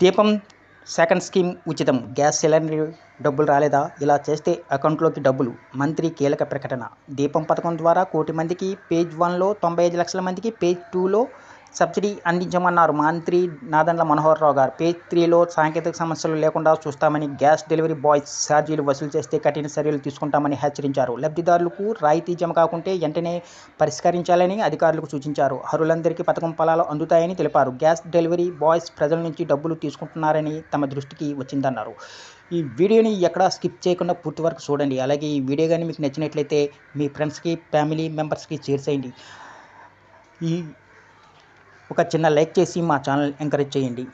దీపం second scheme ఉచితం. Gas cylinder డబ్బులు రాలేదా? ఇలా చేస్తే అకౌంట్లోకి డబ్బులు. మంత్రి కీలక ప్రకటన. దీపం పథకం ద్వారా కోటి మందికి పేజ్ వన్లో తొంభై ఐదు లక్షల మందికి పేజ్ టూలో సబ్సిడీ అందించమన్నారు. మంత్రి నాదండ్ల మనోహర్ రావు గారు. పే త్రీలో సాంకేతిక సమస్యలు లేకుండా చూస్తామని గ్యాస్ డెలివరీ బాయ్స్ ఛార్జీలు వసూలు చేస్తే కఠిన చర్యలు తీసుకుంటామని హెచ్చరించారు. లబ్ధిదారులకు రాయితీ జమ కాకుంటే వెంటనే పరిష్కరించాలని అధికారులకు సూచించారు. అర్హులందరికీ పథకం ఫలాలు అందుతాయని తెలిపారు. గ్యాస్ డెలివరీ బాయ్స్ ప్రజల నుంచి డబ్బులు తీసుకుంటున్నారని తమ దృష్టికి వచ్చిందన్నారు. ఈ వీడియోని ఎక్కడా స్కిప్ చేయకుండా పూర్తి వరకు చూడండి. అలాగే ఈ వీడియో కానీ మీకు నచ్చినట్లయితే మీ ఫ్రెండ్స్కి ఫ్యామిలీ మెంబర్స్కి షేర్ చేయండి. ఈ ఒక చిన్న లైక్ చేసి మా ఛానల్ ఎంకరేజ్ చేయండి.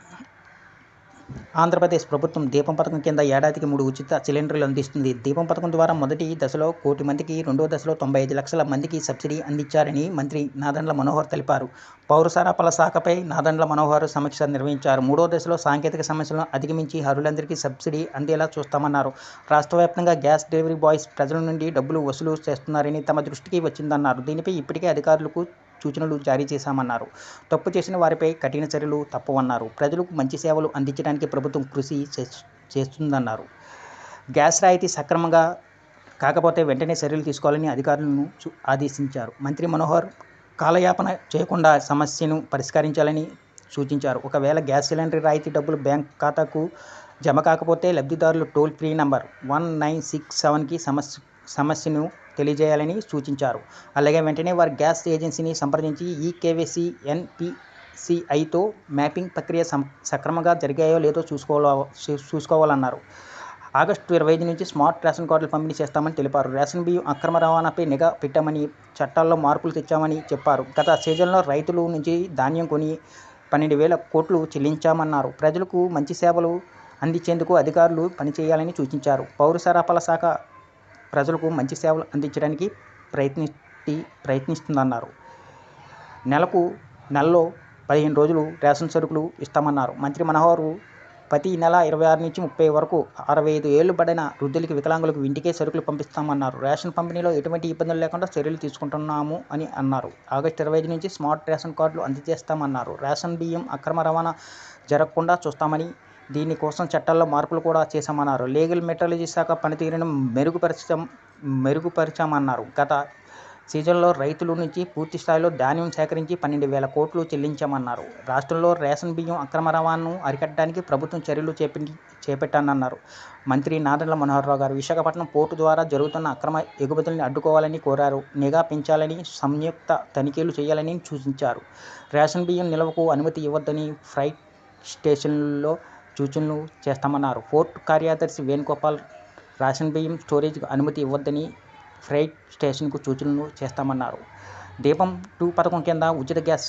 ఆంధ్రప్రదేశ్ ప్రభుత్వం దీపం పథకం కింద ఏడాదికి మూడు ఉచిత సిలిండర్లు అందిస్తుంది. దీపం పథకం ద్వారా మొదటి దశలో కోటి మందికి రెండో దశలో తొంభై ఐదు లక్షల మందికి సబ్సిడీ అందించారని మంత్రి నాదండ్ల మనోహర్ తెలిపారు. పౌర సరఫల శాఖపై నాదండ్ల మనోహర్ సమీక్ష నిర్వహించారు. మూడో దశలో సాంకేతిక సమస్యలను అధిగమించి అర్హులందరికీ సబ్సిడీ అందేలా చూస్తామన్నారు. రాష్ట్ర వ్యాప్తంగా గ్యాస్ డెలివరీ బాయ్స్ ప్రజల నుండి డబ్బులు వసూలు చేస్తున్నారని తమ దృష్టికి వచ్చిందన్నారు. దీనిపై ఇప్పటికే అధికారులకు సూచనలు జారీ చేశామన్నారు. తప్పు చేసిన వారిపై కఠిన చర్యలు తప్పవన్నారు. ప్రజలకు మంచి సేవలు అందించడానికి ప్రభుత్వం కృషి చేస్తుందన్నారు. గ్యాస్ రాయితీ సక్రమంగా కాకపోతే వెంటనే చర్యలు తీసుకోవాలని అధికారులను ఆదేశించారు. మంత్రి మనోహర్ కాలయాపన చేయకుండా సమస్యను పరిష్కరించాలని సూచించారు. ఒకవేళ గ్యాస్ సిలిండర్ రాయితీ డబ్బులు బ్యాంక్ ఖాతాకు జమ కాకపోతే లబ్ధిదారులు toll free number one nine six సెవెన్కి సమస్య సమస్యను తెలియజేయాలని సూచించారు. అలాగే వెంటనే వారి గ్యాస్ ఏజెన్సీని సంప్రదించి ఈ కేవైసీ ఎన్పిసిఐతో మ్యాపింగ్ ప్రక్రియ సక్రమంగా జరిగాయో లేదో చూసుకోవాల చూసుకోవాలన్నారు. ఆగస్టు ఇరవై ఐదు నుంచి స్మార్ట్ రేషన్ కార్డులు పంపిణీ చేస్తామని తెలిపారు. రేషన్ బియ్యం అక్రమ రవాణాపై నిఘా పెట్టామని చట్టాల్లో మార్పులు తెచ్చామని చెప్పారు. గత సీజన్లో రైతుల నుంచి ధాన్యం కొని పన్నెండు వేల కోట్లు చెల్లించామన్నారు. ప్రజలకు మంచి సేవలు అందించేందుకు అధికారులు పనిచేయాలని సూచించారు. పౌర సరఫరాల శాఖ ప్రజలకు మంచి సేవలు అందించడానికి ప్రయత్ని ప్రయత్నిస్తుందన్నారు. నెలకు నెలలో పదిహేను రోజులు రేషన్ సరుకులు ఇస్తామన్నారు. మంత్రి మనోహర్ ప్రతి నెల ఇరవై ఆరు నుంచి ముప్పై వరకు అరవై ఐదు ఏళ్ళు పడిన వృద్ధులకి వికలాంగులకు ఇంటికే సరుకులు పంపిస్తామన్నారు. రేషన్ పంపిణీలో ఎటువంటి ఇబ్బందులు లేకుండా చర్యలు తీసుకుంటున్నాము అని అన్నారు. ఆగస్టు ఇరవై ఐదు నుంచి స్మార్ట్ రేషన్ కార్డులు అందజేస్తామన్నారు. రేషన్ బియ్యం అక్రమ రవాణా జరగకుండా చూస్తామని దీనికోసం చట్టాల్లో మార్పులు కూడా చేశామన్నారు. లీగల్ మెట్రాలజీ శాఖ పనితీరును మెరుగుపరచం మెరుగుపరిచామన్నారు. గత సీజన్లో రైతుల నుంచి పూర్తి స్థాయిలో ధాన్యం సేకరించి పన్నెండు వేల కోట్లు చెల్లించామన్నారు. రాష్ట్రంలో రేషన్ బియ్యం అక్రమ రవాణాను అరికట్టడానికి ప్రభుత్వం చర్యలు చేపట్టి చేపట్టానన్నారు. మంత్రి నాదెండ్ల మనోహరరావు గారు విశాఖపట్నం పోర్టు ద్వారా జరుగుతున్న అక్రమ ఎగుమతుల్ని అడ్డుకోవాలని కోరారు. నిఘా పెంచాలని సంయుక్త తనిఖీలు చేయాలని సూచించారు. రేషన్ బియ్యం నిల్వకు అనుమతి ఇవ్వద్దని ఫ్రైట్ స్టేషన్లలో సూచనలు చేస్తామన్నారు. పోర్టు కార్యదర్శి వేణుగోపాల్ రేషన్ బియ్యం స్టోరేజ్కు అనుమతి ఇవ్వద్దని ఫ్రైట్ స్టేషన్కు సూచనలు చేస్తామన్నారు. దీపం టూ పథకం కింద ఉచిత గ్యాస్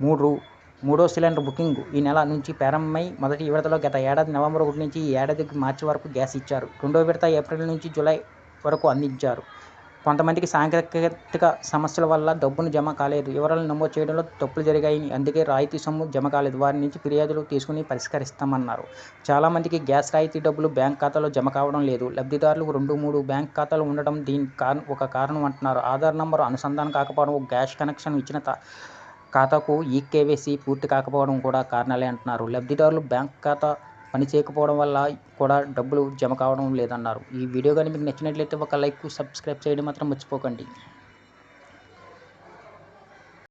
మూడు మూడో సిలిండర్ బుకింగ్ ఈ నెల నుంచి ప్రారంభమై మొదటి విడతలో గత ఏడాది నవంబర్ ఒకటి నుంచి ఈ ఏడాదికి మార్చి వరకు గ్యాస్ ఇచ్చారు. రెండో విడత ఏప్రిల్ నుంచి జూలై వరకు అందించారు. కొంతమందికి సాంకేతిక సమస్యల వల్ల డబ్బును జమ కాలేదు. వివరాలు నమోదు చేయడంలో తప్పులు జరిగాయి. అందుకే రాయితీ సొమ్ము జమ కాలేదు. వారి నుంచి ఫిర్యాదులు తీసుకుని పరిష్కరిస్తామన్నారు. చాలామందికి గ్యాస్ రాయితీ డబ్బులు బ్యాంక్ ఖాతాలో జమ కావడం లేదు. లబ్ధిదారులకు రెండు మూడు బ్యాంక్ ఖాతాలు ఉండడం దీని కారణం ఒక కారణం అంటున్నారు. ఆధార్ నంబర్ అనుసంధానం కాకపోవడం గ్యాస్ కనెక్షన్ ఇచ్చిన ఖాతాకు ఈ కేవైసీ పూర్తి కాకపోవడం కూడా కారణాలే అంటున్నారు. లబ్ధిదారులు బ్యాంక్ ఖాతా పని చేయకపోవడం వల్ల కూడా డబ్బులు జమ కావడం లేదన్నారు. ఈ వీడియో కానీ మీకు నచ్చినట్లయితే ఒక లైక్ సబ్స్క్రైబ్ చేయడం మాత్రం మర్చిపోకండి.